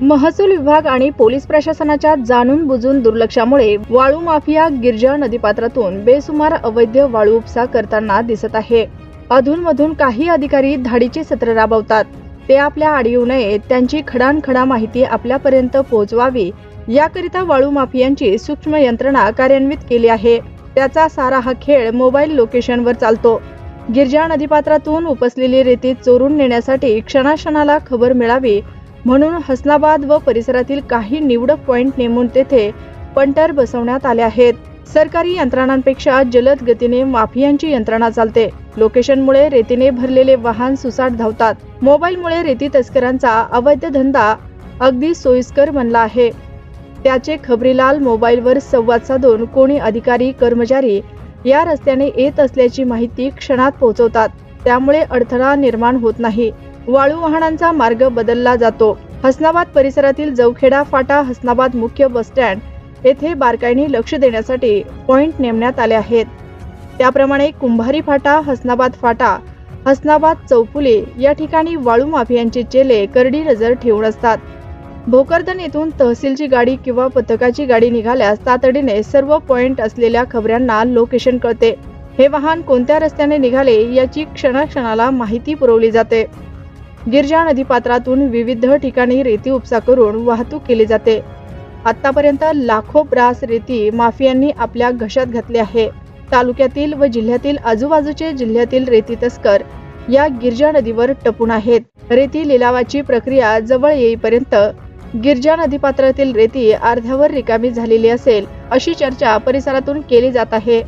महसूल विभाग आणि पोलीस प्रशासनाच्या जाणून बुजून दुर्लक्षामुळे वाळू माफिया गिरजा नदीपात्रातून बेसुमार अवैध वाळू उपसा करताना दिसत आहे. अधूनमधून काही अधिकारी धाडीचे सत्र राबवतात. ते आपल्या आड येऊ नये त्यांची खडानखडा माहिती आपल्यापर्यंत पोहोचवावी याकरिता वाळू माफियांची सूक्ष्म यंत्रणा कार्यान्वित केली आहे. त्याचा सारा हा खेळ मोबाईल लोकेशनवर चालतो. गिरजा नदीपात्रातून उपसलेली रेती चोरून नेण्यासाठी क्षणाक्षणाला खबर मिळावी म्हणून हसनाबाद व परिसरातील काही निवडक पॉइंट नेमून तेथे पंटर बसवण्यात आले आहेत. सरकारी यंत्रणांपेक्षा जलद गतीने माफियांची यंत्रणा चालते. लोकेशनमुळे रेतीने भरलेले वाहन सुसाट धावतात. मोबाईलमुळे रेती तस्करांचा अवैध धंदा अगदी सोयीस्कर बनला आहे. त्याचे खबरीलाल मोबाईलवर संवाद साधून कोणी अधिकारी कर्मचारी या रस्त्याने येत असल्याची माहिती क्षणात पोहोचवतात. त्यामुळे अडथळा निर्माण होत नाही. वाळू वाहनांचा मार्ग बदलला जातो. हसनाबाद परिसरातील जवखेडा फाटा हसनाबाद मुख्य बस स्टँड येथे बारकाईने लक्ष देण्यासाठी पॉइंट नेमण्यात आले आहेत. त्याप्रमाणे कुंभारी फाटा हसनाबाद फाटा हसनाबाद चौफुले या ठिकाणी वाळू माफियांचे चेले करडी नजर ठेवून असतात. भोकरदन येथून तहसीलची गाडी किंवा पथकाची गाडी निघाल्यास तातडीने सर्व पॉइंट असलेल्या खबऱ्यांना लोकेशन कळते. हे वाहन कोणत्या रस्त्याने निघाले याची क्षणाक्षणाला माहिती पुरवली जाते. गिरजा नदीपात्रातून विविध ठिकाणी रेती उपसा करून वाहतूक केली जाते. आतापर्यंत लाखो ब्रास रेती माफियांनी आपल्या घशात घातली आहे. तालुक्यातील व जिल्ह्यातील आजूबाजूचे जिल्ह्यातील रेती तस्कर या गिरजा नदीवर टपून आहेत. रेती लिलावाची प्रक्रिया जवळ येईपर्यंत गिरजा नदीपात्रातील रेती अर्ध्यावर रिकामी झालेली असेल अशी चर्चा परिसरातून केली जात आहे.